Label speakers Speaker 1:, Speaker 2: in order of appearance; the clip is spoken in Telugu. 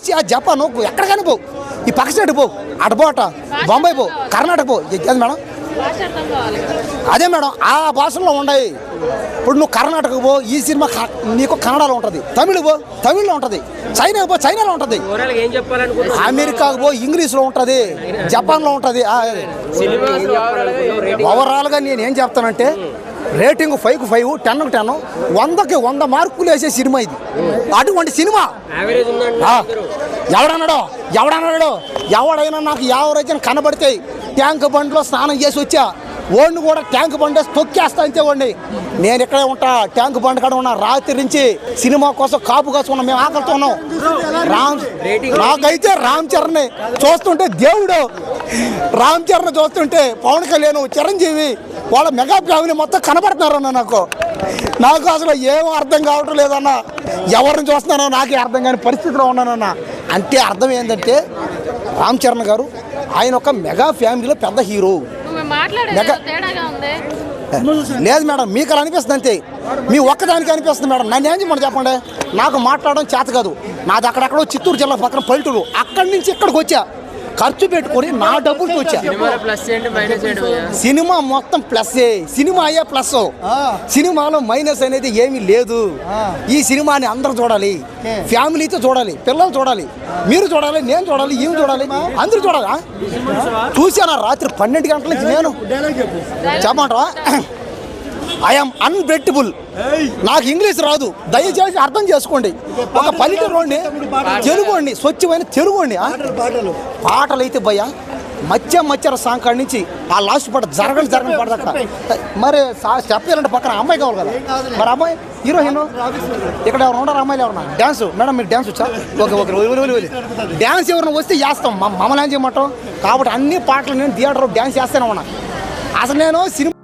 Speaker 1: రష్యా జపాన్ ఎక్కడికైనా పో. ఈ పక్క స్టేట్ పో అటు పో అట. బొంబాయి పో కర్ణాటక పో. ఏది మేడం? అదే మేడం ఆ భాషల్లో ఉన్నాయి. ఇప్పుడు నువ్వు కర్ణాటక పో ఈ సినిమా క- నీకు కన్నడలో ఉంటుంది. తమిళ్ పో తమిళ్ళో ఉంటుంది. చైనా పో చైనాలో ఉంటుంది.
Speaker 2: ఓవరాల్ ఏం చెప్పాలనుకుంటున్నారు
Speaker 1: అమెరికాకు పో ఇంగ్లీష్లో ఉంటుంది. జపాన్లో ఉంటుంది. ఓవరాల్గా నేను ఏం చెప్తానంటే రేటింగ్ ఫైవ్కి ఫైవ్ టెన్కి టెన్ వందకి వంద మార్కులు వేసే సినిమా ఇది. అటువంటి సినిమా.
Speaker 2: యావరేజ్
Speaker 1: ఎవడన్నాడో? ఎవడన్నాడో? ఎవడైనా నాకు ఎవరైతే కనబడితే ట్యాంక్ బండిలో స్నానం చేసి వచ్చా. ఓడిని కూడా ట్యాంక్ బండి తొక్కేస్తా అంతే ఓడిని. నేను ఇక్కడే ఉంటా ట్యాంక్ బండి కాడ ఉన్నా రాత్రి నుంచి సినిమా కోసం కాపు కాసుకున్నాం మేము ఆకలితో ఉన్నాం. రామ్ నాకైతే రామ్ చరణ్ చూస్తుంటే దేవుడు రామ్ చరణ్ చూస్తుంటే పవన్ కళ్యాణ్ చిరంజీవి వాళ్ళ మెగా ఫ్యామిలీ మొత్తం కనబడుతున్నారన్న నాకు. నాకు అసలు ఏం అర్థం కావటం లేదన్న. ఎవరిని చూస్తున్నానో నాకే అర్థం కాని పరిస్థితిలో ఉన్నానన్న. అంటే అర్థం ఏంటంటే రామ్ చరణ్ గారు ఆయన ఒక మెగా ఫ్యామిలీలో పెద్ద హీరో. లేదు మేడం మీకు అలా అనిపిస్తుంది అంతే. మీ ఒక్కదానికి అనిపిస్తుంది మేడం. నన్ను ఏం చెప్పండి చెప్పండి? నాకు మాట్లాడడం చేత కాదు. నాది అక్కడెక్కడో చిత్తూరు జిల్లా పక్కన పల్లెటూరు. అక్కడి నుంచి ఇక్కడికి వచ్చా. ఖర్చు పెట్టుకొని నా డబ్బులతో వచ్చా? సినిమా మొత్తం ప్లస్ సినిమా అయ్యే ప్లస్ సినిమాలో మైనస్ అనేది ఏమీ లేదు. ఈ సినిమాని అందరూ చూడాలి. ఫ్యామిలీతో చూడాలి. పిల్లలు చూడాలి. మీరు చూడాలి నేను చూడాలి ఈమె చూడాలి అందరూ చూడాలి? ఆ? చూశానా? రాత్రి పన్నెండు గంటల నుంచి నేను చెప్పమంటావా? ఐఎమ్ అన్బెట్టబుల్ నాకు ఇంగ్లీష్ రాదు. దయచేసి అర్థం చేసుకోండి. ఒక పల్లెటూరుని తెలుగుండి స్వచ్ఛమైన తెలుగుండి ఆ? పాటలు అయితే భయ్యా మధ్య మధ్య సాంగ్ కాడి నుంచి ఆ లాస్ట్ పాట జరగని జరగని పాట అక్కడ మరి చెప్పాలంటే పక్కన అమ్మాయి కావాలి కదా. మరి అమ్మాయి హీరో హీరో ఇక్కడ ఎవరు ఉండరు అమ్మాయిలు ఎవరన్నా డ్యాన్స్ మేడం మీకు డ్యాన్స్ వచ్చా? Okay okay. డ్యాన్స్ ఎవరైనా వస్తే చేస్తాం. మా మమ్మల్ని ఏం చేయమంటాం కాబట్టి అన్ని పాటలు నేను థియేటర్లో డ్యాన్స్ చేస్తూనే ఉన్నా. అసలు నేను సినిమా